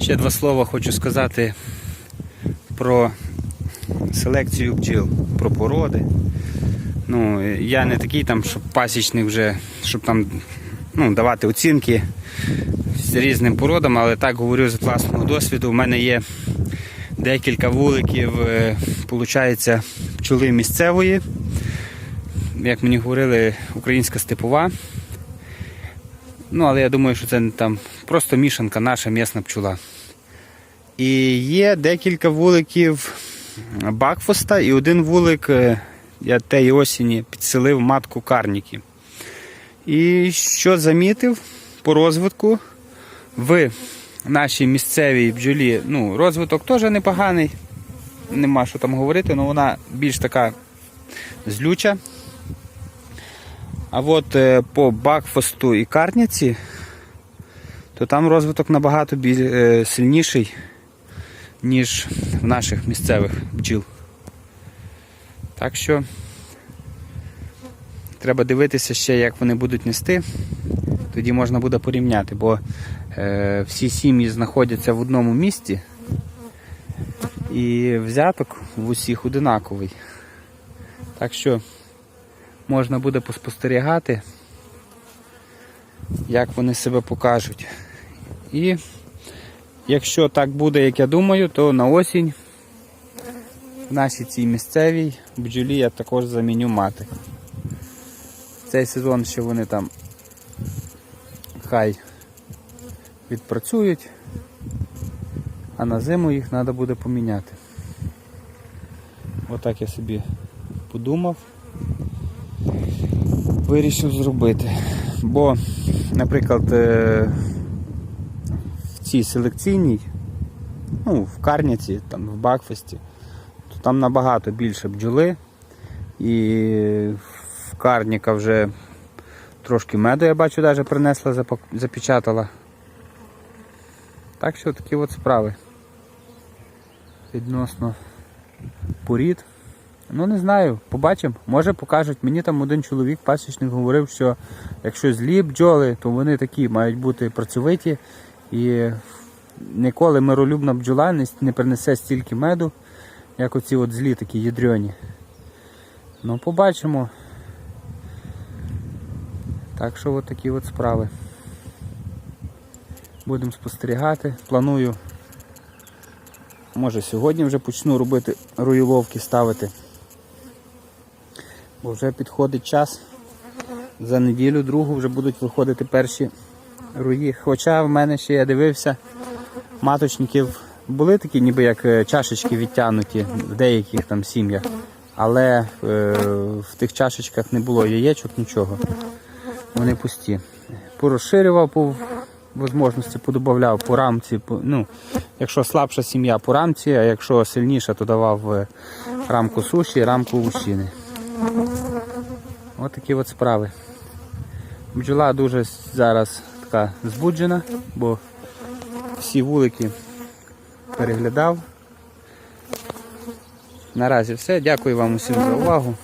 Ще два слова хочу сказати про селекцію бджіл, про породи. Ну, я не такий там, щоб пасічник вже, щоб там ну, давати оцінки з різним породам, але так говорю з власного досвіду. У мене є декілька вуликів, виходить, пчоли місцевої. Як мені говорили, українська степова. Ну, але я думаю, що це там просто мішанка, наша місна пчола. І є декілька вуликів Бакфоста і один вулик е, я тієї осені підселив матку карніки. І що замітив по розвитку в нашій місцевій бджолі, ну, розвиток теж непоганий, нема що там говорити, але вона більш така злюча. А от е, по Бакфосту і Карніці, то там розвиток набагато біль, е, сильніший, ніж в наших місцевих бджіл. Так що треба дивитися ще, як вони будуть нести. Тоді можна буде порівняти, бо е, всі сім'ї знаходяться в одному місці і взяток в усіх одинаковий. Так що можна буде поспостерігати, як вони себе покажуть. І якщо так буде, як я думаю, то на осінь в нашій цій місцевій бджолі я також заміню мати. Цей сезон ще вони там хай відпрацюють, а на зиму їх треба буде поміняти. Отак я собі подумав вирішив зробити. Бо, наприклад, е, в цій селекційній, ну, в Карніці, там, в Бакфесті, то там набагато більше бджоли. І в Карніка вже трошки меду, я бачу, навіть принесла, запечатала. Так що такі от справи. Відносно порід. Ну не знаю, побачимо. Може покажуть. Мені там один чоловік, пасічник, говорив, що якщо злі бджоли, то вони такі мають бути працьовиті і ніколи миролюбна бджола не, не принесе стільки меду, як оці от злі такі ядрьоні. Ну побачимо. Так що от такі от справи. Будемо спостерігати. Планую. Може сьогодні вже почну робити руйоловки ставити. Бо вже підходить час. За неділю другу вже будуть виходити перші руї. Хоча в мене ще я дивився, маточників були такі, ніби як е, чашечки відтягнуті в деяких там сім'ях. Але е, в тих чашечках не було яєчок, нічого. Вони пусті. Порозширював по можливості, подобавляв по рамці. По, ну, якщо слабша сім'я по рамці, а якщо сильніша, то давав е, рамку суші, рамку лущини. Ось такі от справи. Бджола дуже зараз така збуджена, бо всі вулики переглядав. Наразі все. Дякую вам усім за увагу.